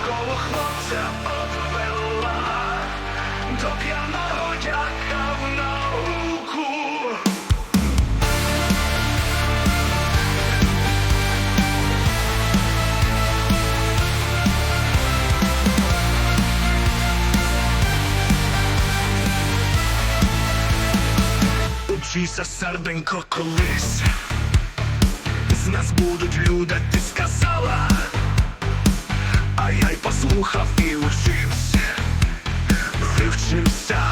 школу хлопця обвела, до п'яного Учися, серденько, колись. З нас будуть люди, ти сказала, а я й послухав і учився, вивчився,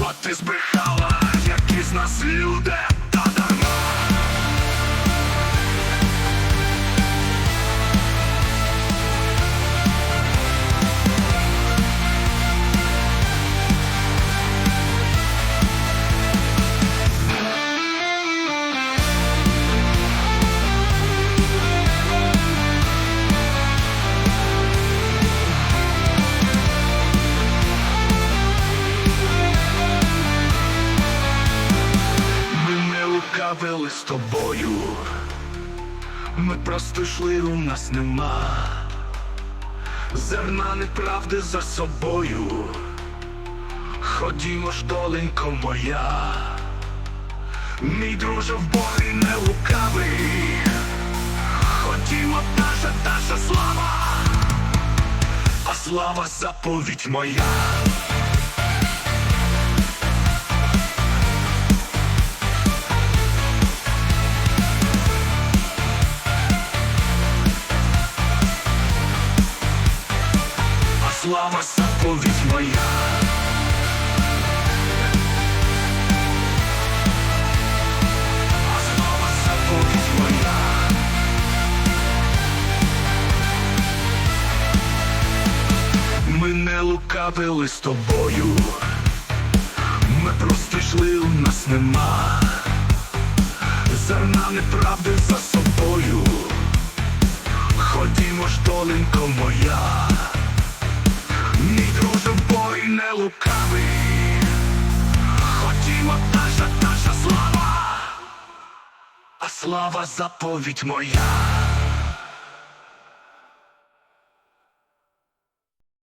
от ти збрехала, які з нас люди, не з тобою, ми просто йшли, у нас нема зерна неправди за собою. Ходімо ж, доленько моя, мій друже в бої не лукавий. Ходімо, наша, наша слава, а слава заповідь моя. Слава заповідь моя. Ми не лукавили з тобою, ми просто йшли, у нас нема. Зерна неправди за не. Ходімо, наша, наша слава, а слава заповідь моя.